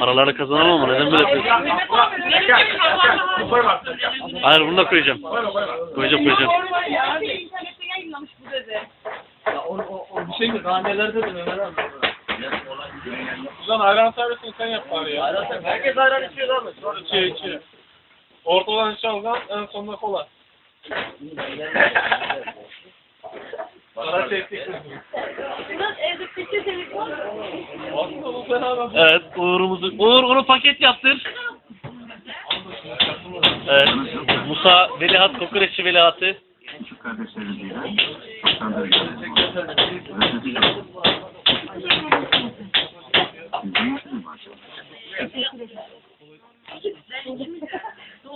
Paraları kazanamam ama neden böyle yapıyorsun? Hayır bunu da koyacağım. Koyacağım koyacağım. Ya o, o, o bir şey mi? Gandelerde de Mehmet abi. Ulan ayran servisini sen yap bari ya. Ayran Herkes ayran içiyor lan. Sonra İçiyor içiyor. Ortadan şalgam en sonunda kola. Para çektik. Evet Uğur'umuzu. Uğur onu paket yaptır. Evet. Musa Velihat Kokoreççi Velihat'ı. küçük başlayalım.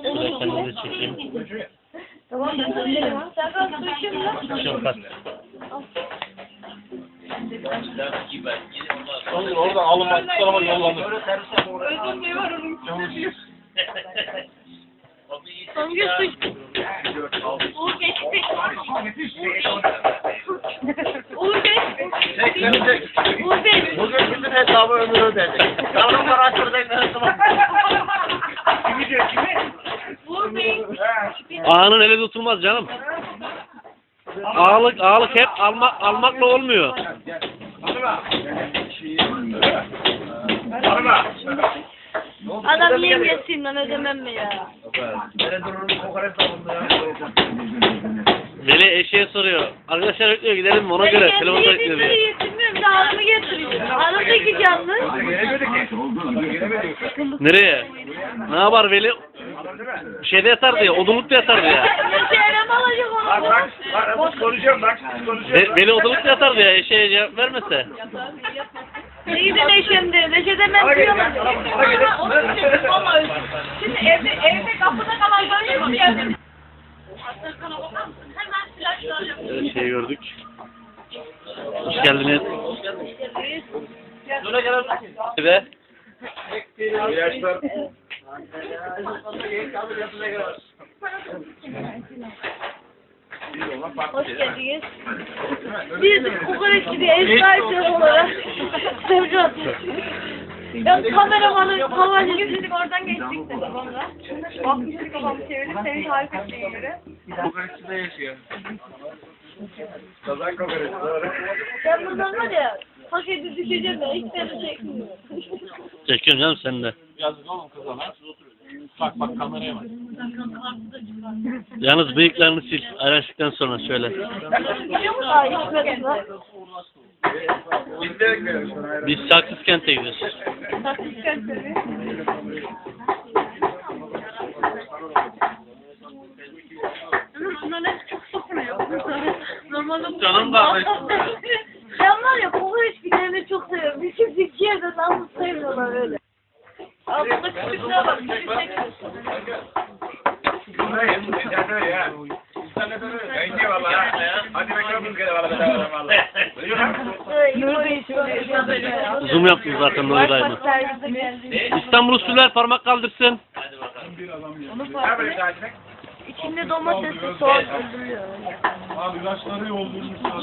Şöyle kendinizi çekeyim. Tamam ben söylerim. Sen biraz su içiyor musun? Şu kat. Sonra oradan alınmak bu tarafa yollanır. Özür onun. Songül su iç. Uğur Bey. Uğur Bey. Uğur Bey. Bugün bütün hesabı ömür ödedi. Para açırdık ne zaman? Kimi diyor kimi? Uğur Bey. Ağanın eli tutulmaz canım. Ağalık, ağalık hep almak, almakla olmuyor. Adam yem yesin lan ödemem mi ya? Veli eşeğe soruyor. Arkadaşlar bekliyor gidelim mi ona göre. Ben Telefonda kendi bekliyor diyor. yetiştiriyor, yetinmiyorum. Bir de ağzımı getiriyor. Aradaki canlı. Nereye? Ne yapar Veli? Şeyde yatardı ya, odunlukta yatardı ya. Bak bak bak biz konuşuyorum bak biz konuşuyoruz. Ve, Veli odunlukta yatardı ya, eşeğe cevap vermese. İyi de Neşe'mde. Neşe'de ben duyamadım. Şimdi evde, evde kapıda kalan görüyor musun yani? Hemen yapıyor. Evet, şeyi gördük. Hoş geldiniz. Şöyle gelebilirsin. Ve İlaçlar. Hoş geldiniz. Biz kokoreç gibi ev sahibi olarak sevgi atıyoruz. Ben kameramanı havacı gibi oradan geçtik de sonra. Bakmıştık kafamı çevirip seni tarif ettiğine göre. Kokoreççide yaşıyor. Kazan kokoreç doğru. Ben buradan var ya paketi düşeceğim de hiç beni çekmiyor. çekiyorum canım sen de. Yazık oğlum kızana. Bak bak kameraya bak. Yalnız bıyıklarını sil. Ayrıştıktan sonra lan. Biz Saksız kente gidiyoruz. Tatlış gösteri. Bunlar hep çok sokuyor. Normalde bu Canım kardeşim. Ben var ya kokoreç giderini çok seviyorum. Bir çift iki yerde nasıl sevmiyorlar öyle. Altında küçükler var. Küçük çekiyorsun. Zoom yaptım zaten Nuri Dayı'nı. servise geldi. İstanbul Usuller parmak kaldırsın. Onu fark İçinde domatesli soğan öldürüyor. Abi ilaçları yoldurmuşlar.